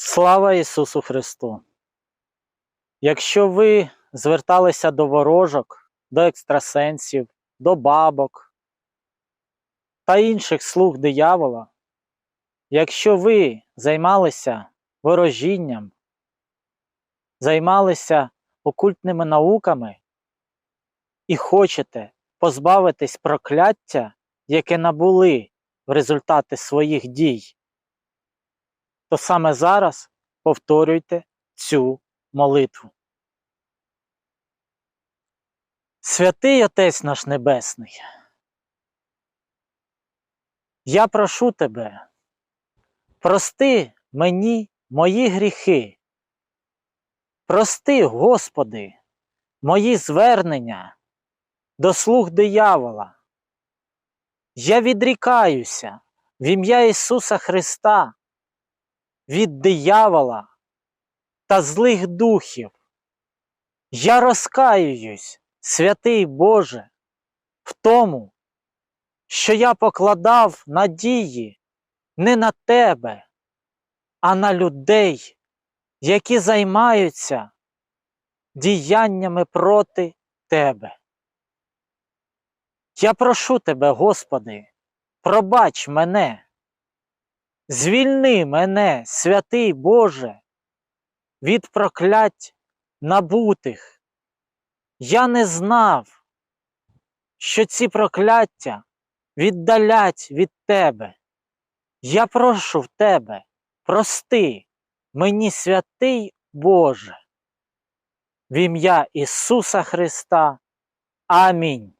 Слава Ісусу Христу! Якщо ви зверталися до ворожок, до екстрасенсів, до бабок та інших слуг диявола, якщо ви займалися ворожінням, займалися окультними науками і хочете позбавитись прокляття, яке набули в результаті своїх дій, то саме зараз повторюйте цю молитву. Святий Отець наш Небесний, я прошу Тебе, прости мені мої гріхи, прости, Господи, мої звернення до слуг диявола. Я відрікаюся в ім'я Ісуса Христа від диявола та злих духів. Я розкаююсь, святий Боже, в тому, що я покладав надії не на Тебе, а на людей, які займаються діяннями проти Тебе. Я прошу Тебе, Господи, пробач мене. Звільни мене, святий Боже, від проклять набутих. Я не знав, що ці прокляття віддалять від Тебе. Я прошу в Тебе, прости мені, святий Боже, в ім'я Ісуса Христа. Амінь.